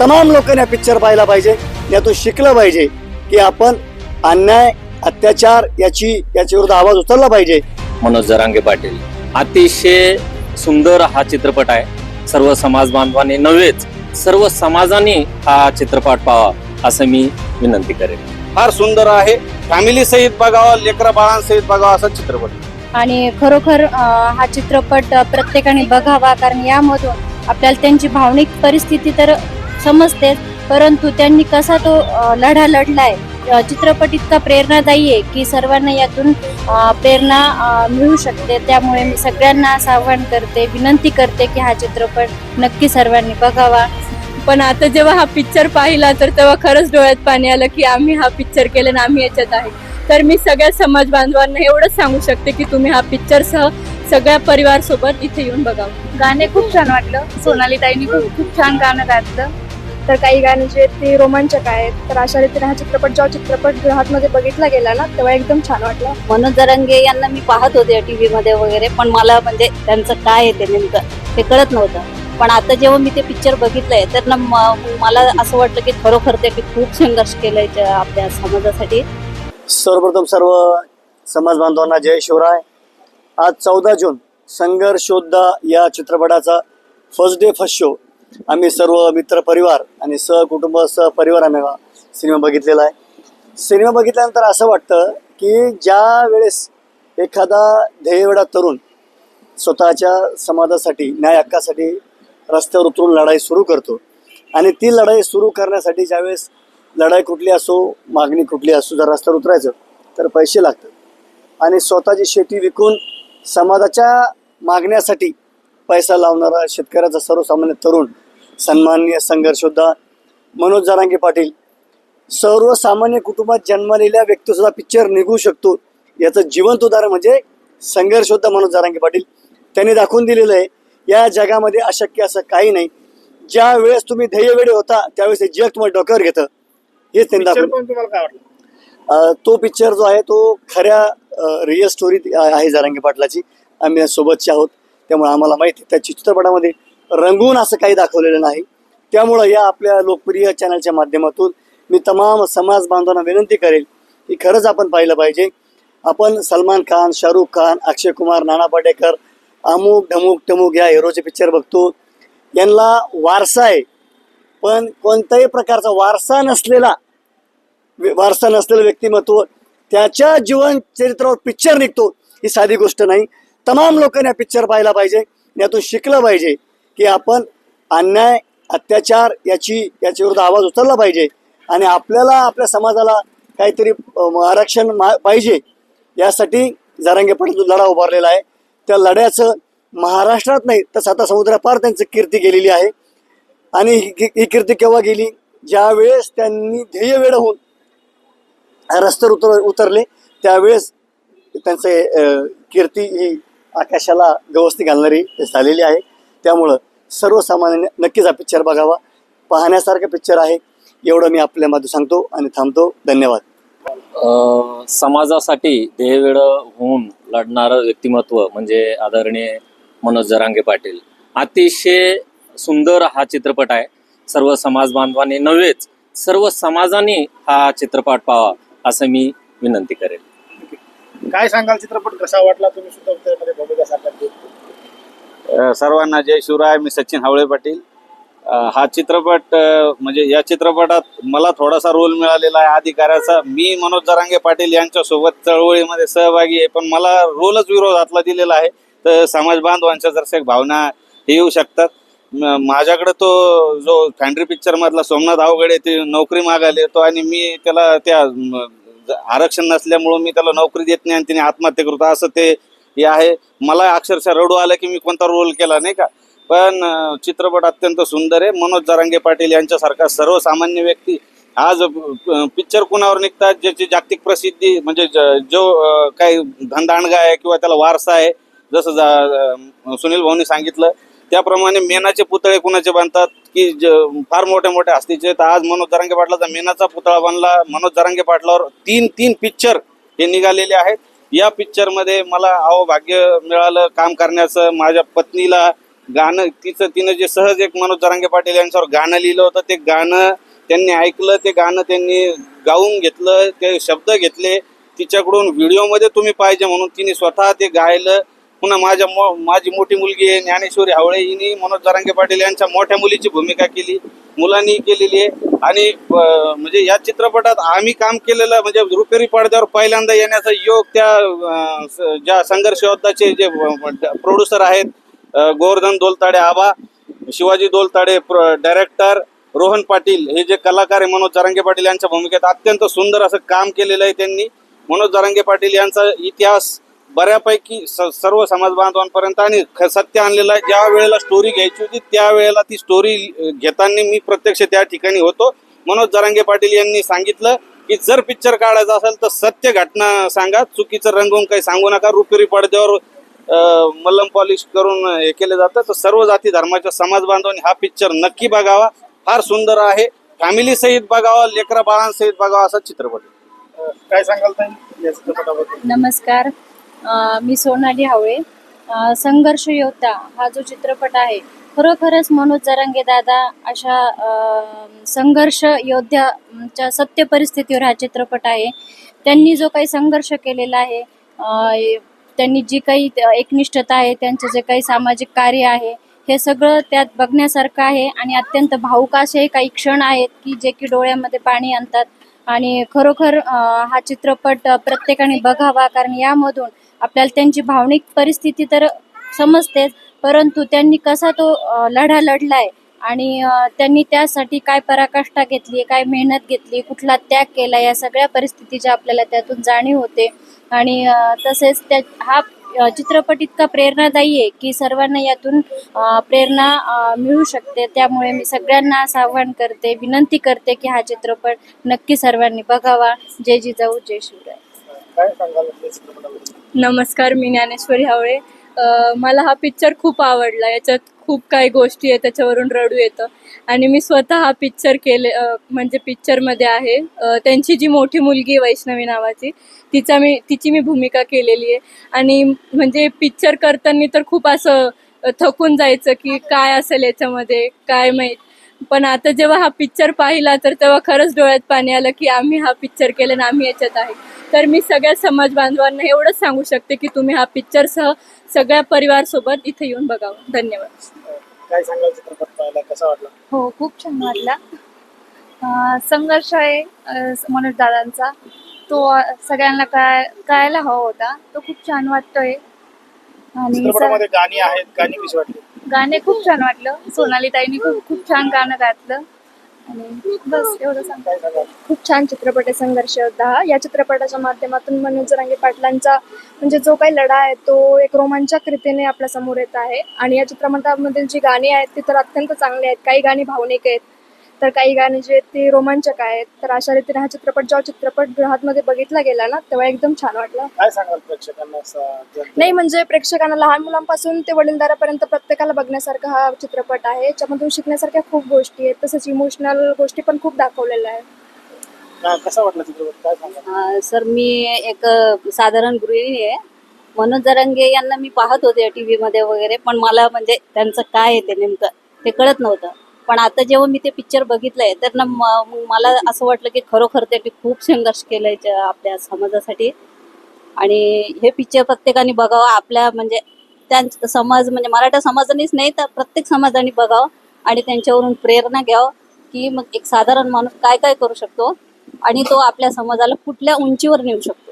तमाम लोकांनी हा पिक्चर पाहिला पाहिजे. यातून शिकलं पाहिजे की आपण अन्याय अत्याचार याची याच्या विरुद्ध आवाज उचलला पाहिजे. मनोज जरांगे पाटील. अतिशय सुंदर हा चित्रपट आहे. सर्व समाज बांधवांनी नव्हेच सर्व समाजाने हा चित्रपट पाहावा असं मी विनंती करेन. फार सुंदर आहे. फॅमिली सहित बघावा लेकरा बाळांसहित बघावा असा चित्रपट. आणि खरोखर हा चित्रपट प्रत्येकाने बघावा कारण यामधून आपल्याला त्यांची भावनिक परिस्थिती तर समजतेच परंतु त्यांनी कसा तो लढा लढलाय चित्रपट इतका प्रेरणादायी आहे की सर्वांना यातून प्रेरणा मिळू शकते. त्यामुळे मी सगळ्यांना असं आवाहन करते विनंती करते की हा चित्रपट नक्की सर्वांनी बघावा. पण आता जेव्हा हा पिक्चर पाहिला तर तेव्हा खरंच डोळ्यात पाणी आलं की आम्ही हा पिक्चर केला आणि आम्ही याच्यात आहे. तर मी सगळ्या समाज बांधवांना एवढंच सांगू शकते की तुम्ही हा पिक्चरसह सगळ्या परिवार सोबत इथे येऊन बघावं. गाणे खूप छान वाटलं. सोनाली ताईंनी खूप खूप छान गाणं गायलं तर काही गाणे जे आहेत ते रोमांचक आहेत. तर अशा रीतीने हा चित्रपट जेव्हा चित्रपट गृहामध्ये बघितला गेला ना तेव्हा एकदम छान वाटलं. मनोज जरांगे यांना मी पाहत होते टीव्ही मध्ये वगैरे पण मला म्हणजे त्यांचं काय आहे ते नेमकं ते कळत नव्हतं. पण आता जेव्हा मी ते पिक्चर बघितलंय तर ना म- मला असं वाटलं की खरोखर ते खूप संघर्ष केलाय आपल्या समाजासाठी. सर्वप्रथम सर्व समाज बांधवांना जय शिवराय. आज चौदा जून संघर्षोद्धा या चित्रपटाचा फर्स्ट डे फर्स्ट शो आम्ही सर्व मित्र परिवार आणि सहकुटुंब सहपरिवार आम्ही सिनेमा बघितलेला आहे. सिनेमा बघितल्यानंतर असं वाटतं की ज्या वेळेस एखादा ध्येयवेडा तरुण स्वतःच्या समाजासाठी न्याय हक्कासाठी रस्त्यावर उतरून लढाई सुरू करतो आणि ती लढाई सुरू करण्यासाठी ज्यावेळेस लढाई कुठली असो मागणी कुठली असो जर रस्त्यावर उतरायचं तर पैसे लागतात. आणि स्वतःची शेती विकून समाजाच्या मागण्यासाठी पैसा लावणारा शेतकऱ्याचा सर्वसामान्य तरुण सन्माननीय संघर्षोद्धा मनोज जरांगे पाटील सर्वसामान्य कुटुंबात जन्मलेल्या व्यक्तीसुद्धा पिक्चर निघू शकतो. याचं जिवंत उदाहरण म्हणजे संघर्षोद्धा मनोज जरांगे पाटील. त्यांनी दाखवून दिलेलं आहे या जगामध्ये अशक्य असं काही नाही. ज्या वेळेस तुम्ही ध्येयवेळे होता त्यावेळेस हे जग तुम्हाला डोक्यावर घेतं. हेच त्यांनी दाखवलं. तो पिक्चर जो आहे तो खऱ्या रिअल स्टोरी आहे जारांगी पाटलाची. आम्ही सोबतचे आहोत. त्यामुळे आम्हाला माहिती आहे त्या चित्रपटामध्ये रंगून असं काही दाखवलेलं नाही. त्यामुळं या आपल्या लोकप्रिय चॅनलच्या माध्यमातून मी तमाम समाज बांधवांना विनंती करेल की खरंच आपण पाहिलं पाहिजे. आपण सलमान खान शाहरुख खान अक्षय कुमार नाना पाटेकर अमुक ढमुक टमुक या हिरोचे पिक्चर बघतो. यांना वारसा आहे. पण कोणत्याही प्रकारचा वारसा नसलेला वारसा नसलेलं व्यक्तिमत्व त्याच्या जीवन चरित्रावर पिक्चर निघतो ही साधी गोष्ट नाही. तमाम लोकांनी हा पिक्चर पाहिला पाहिजे. यातून शिकलं पाहिजे की आपण अन्याय अत्याचार याची याच्या विरुद्ध आवाज उचलला पाहिजे. आणि आपल्याला आपल्या समाजाला काहीतरी आरक्षण मा- पाहिजे. यासाठी जरांगे पाटील जो लढा उभारलेला आहे. त्या लढ्याचं महाराष्ट्रात नाही तर साता समुद्रापार त्यांची कीर्ती गेलेली आहे. आणि ही ही कीर्ती केव्हा गेली? ज्यावेळेस त्यांनी ध्येय वेळ होऊन रस्त्यावर उतर उतरले त्यावेळेस त्यांचे कीर्ती ही आकाशाला गवस्ती घालणारी झालेली आहे. त्यामुळं सर्वसामान्यांनी नक्कीच हा पिक्चर बघावा. पाहण्यासारखा पिक्चर आहे. एवढं मी आपल्या आपल्यामध्ये सांगतो आणि थांबतो. धन्यवाद. समाजासाठी ध्येयवेळ होऊन लढणारं व्यक्तिमत्व म्हणजे आदरणीय मनोज जरांगे पाटील. अतिशय सुंदर हा चित्रपट आहे. सर्व समाज बांधवांनी नव्हेच सर्व समाजाने हा चित्रपट पाहावा असं मी विनंती करेल. काय सांगाल चित्रपट? कसा वाटला तुम्ही सुद्धा त्यामध्ये भूमिका साकारली सर्वांना जय शिवराय मी सचिन हावळे पाटील. हा चित्रपट म्हणजे या चित्रपटात मला थोडासा रोल मिळालेला आहे. अधिकाऱ्याचा मी मनोज जरांगे पाटील यांच्यासोबत चळवळीमध्ये सहभागी आहे पण मला रोलच विरोधातला दिलेला आहे. तर समाज बांधवांच्या जरशा भावना हे येऊ शकतात. माझ्याकडं माझ्याकडे तो जो फॅन्ड्री पिक्चर मधला सोमनाथ आवगडे ते नोकरी मागायला येतो आणि मी त्याला त्या आरक्षण नसल्यामुळं मी त्याला नोकरी देत नाही आणि त्याने आत्महत्या करतो असं ते हे आहे. मला अक्षरशः रडू आलं की मी कोणता रोल केला नाही का? पण चित्रपट अत्यंत सुंदर आहे. मनोज जरांगे पाटील यांच्यासारखा सर्वसामान्य व्यक्ती. आज पिक्चर कुणावर निघतात? ज्याची जागतिक प्रसिद्धी म्हणजे ज- जो काही धंदाणगा आहे किंवा त्याला वारसा आहे जसं जा- सुनील भाऊनी सांगितलं त्याप्रमाणे मेनाचे पुतळे कुणाचे बांधतात की ज- फार मोठे मोठे हस्तीचे? तर आज मनोज जरांगे पाटलाचा मेनाचा पुतळा बांधला मनोज जरांगे पाटलावर तीन तीन पिक्चर हे निघालेले आहेत. या पिक्चरमध्ये मला अहो भाग्य मिळालं काम करण्याचं. माझ्या पत्नीला गाणं तिचं तिनं जे सहज एक मनोज जरांगे पाटील यांच्यावर गाणं लिहिलं होतं ते गाणं त्यांनी ऐकलं ते गाणं त्यांनी गाऊन घेतलं ते शब्द घेतले. तिच्याकडून व्हिडिओमध्ये तुम्ही पाहिजे म्हणून तिने स्वतः ते गायलं. पुन्हा माझ्या मो माझी मोठी मुलगी आहे ज्ञानेश्वरी हावळे हिने मनोज जरांगे पाटील यांच्या मोठ्या मुलीची भूमिका केली मुलांनी केलेली आहे. आणि म्हणजे या चित्रपटात आम्ही काम केलेलं म्हणजे रुपेरी पडद्यावर पहिल्यांदा येण्याचा योग त्या ज्या संघर्ष योद्धाचे जे प्रोड्युसर आहेत गोवर्धन दोलताडे आबा शिवाजी दोलताडे डायरेक्टर रोहन पाटील हे जे कलाकार आहे मनोज जरांगे पाटील यांच्या भूमिकेत अत्यंत सुंदर असं काम केलेलं आहे त्यांनी. मनोज जरांगे पाटील यांचा इतिहास बऱ्यापैकी सर्व समाज बांधवांपर्यंत आणि सत्य आणलेलं आहे. ज्या वेळेला स्टोरी घ्यायची होती त्यावेळेला ती स्टोरी घेताना मी प्रत्यक्ष त्या ठिकाणी होतो. मनोज जरांगे पाटील यांनी सांगितलं की जर पिक्चर काढायचा असेल तर सत्य घटना सांगा. चुकीचं रंगवून काही सांगू नका. रुपेरी पडद्यावर अं, मल्लम पॉलिश करून हे केलं जातं. तर सर्व जाती धर्माच्या समाज बांधवांनी हा पिक्चर नक्की बघावा. फार सुंदर आहे. फॅमिली सहित बघावा लेकरा बाळांसहित बघावा असा चित्रपट. काय सांगाल ताई या चित्रपटाबद्दल? नमस्कार. मी सोनाली हावळे. संघर्ष योद्धा हा जो चित्रपट आहे खरोखरच मनोज जरांगे दादा अशा संघर्ष योद्ध्याच्या सत्य परिस्थितीवर हा चित्रपट आहे. त्यांनी जो काही संघर्ष केलेला आहे त्यांनी जी काही एकनिष्ठता आहे त्यांचं जे काही सामाजिक कार्य आहे हे सगळं त्यात बघण्यासारखं आहे आणि अत्यंत भावुक असे काही क्षण आहेत की जे की डोळ्यामध्ये पाणी आणतात. आणि खरोखर हा चित्रपट प्रत्येकाने बघावा कारण यामधून आपल्याला त्यांची भावनिक परिस्थिती तर समजतेच परंतु त्यांनी कसा तो लढा लढलाय आणि त्यांनी त्यासाठी काय पराकाष्ठा घेतली काय मेहनत घेतली कुठला त्याग केला या सगळ्या परिस्थितीच्या आपल्याला त्यातून जाणीव होते. आणि तसेच त्या हा चित्रपट इतका प्रेरणादायी आहे की सर्वांना यातून प्रेरणा मिळू शकते. त्यामुळे मी सगळ्यांना असं आवाहन करते विनंती करते की हा चित्रपट नक्की सर्वांनी बघावा. जय जिजाऊ जय शिवराय. काय सांगाल चित्रपटाबद्दल? नमस्कार मी ज्ञानेश्वरी हावळे. अ, मला हा पिक्चर खूप आवडला. याच्यात खूप काही गोष्टी आहेत त्याच्यावरून रडू येतं. आणि मी स्वतः हा पिक्चर केले अ, म्हणजे पिक्चरमध्ये आहे. अ, त्यांची जी मोठी मुलगी आहे वैष्णवी नावाची तिचा मी तिची मी भूमिका केलेली आहे. आणि म्हणजे पिक्चर करताना तर खूप असं अ, थकून जायचं की काय असेल याच्यामध्ये काय माहीत? पण आता जेव्हा हा पिक्चर पाहिला तर तेव्हा खरंच डोळ्यात पाणी आलं की आम्ही हा पिक्चर केला आणि आम्ही याच्यात आहे. तर मी सगळ्या समाज बांधवांना एवढंच सांगू शकते की तुम्ही हा पिक्चरसह सगळ्या परिवारसोबत इथे येऊन बघावं. धन्यवाद. काय सांगाल चित्रपट पाहायला? कसा वाटला? हो खूप छान वाटला. संघर्ष आहे मनोज दादांचा. तो सगळ्यांना काय कळायला हवा होता. तो खूप छान वाटतोय. आणि चित्रपटामध्ये गाणी आहेत. गाणी कशी वाटली? गाणे खूप छान वाटलं. सोनाली ताईने खूप खूप छान गाणं गातलं. आणि बस एवढं सांगायचं खूप छान चित्रपट आहे संघर्ष योद्धा हा. या चित्रपटाच्या माध्यमातून मनोज जरांगे पाटलांचा म्हणजे जो काही लढा आहे तो एक रोमांचक रीतीने आपल्यासमोर येत आहे. आणि या चित्रपटामधील जी गाणी आहेत ती तर अत्यंत चांगली आहेत. काही गाणी भावनिक आहेत. तर काही गाणी जी आहेत ती रोमांचक आहेत. तर अशा रीतीने हा चित्रपट जेव्हा चित्रपट गृहामध्ये बघितला गेला ना तेव्हा एकदम छान वाटलं. काय सांगाल प्रेक्षकांना असं जर- नाही म्हणजे प्रेक्षकांना लहान मुलांपासून ते वडीलधाऱ्यापर्यंत प्रत्येकाला बघण्यासारखा हा चित्रपट आहे. याच्यामधून शिकण्यासारख्या खूप गोष्टी आहेत. तसंच इमोशनल गोष्टी पण खूप दाखवलेल्या आहेत. काय- कसा वाटला चित्रपट? काय सांगाल? अं, सर मी एक अं, साधारण गृहिणी आहे. मनोज जरांगे यांना मी पाहत होते टी व्हीमध्ये वगैरे पण मला म्हणजे त्यांचं काय आहे ते नेमकं ते कळत नव्हतं. पण आता जेव्हा मी ते पिक्चर बघितलंय तर ना मला असं वाटलं की खरोखर त्यांनी खूप संघर्ष केलाय आपल्या समाजासाठी. आणि हे पिक्चर प्रत्येकाने बघावं आपल्या म्हणजे त्यांच समाज म्हणजे मराठा समाजानेच नाही तर प्रत्येक समाजाने बघावं आणि त्यांच्यावरून प्रेरणा घ्यावं की मग एक साधारण माणूस काय काय करू शकतो आणि तो आपल्या समाजाला कुठल्या उंचीवर नेऊ शकतो.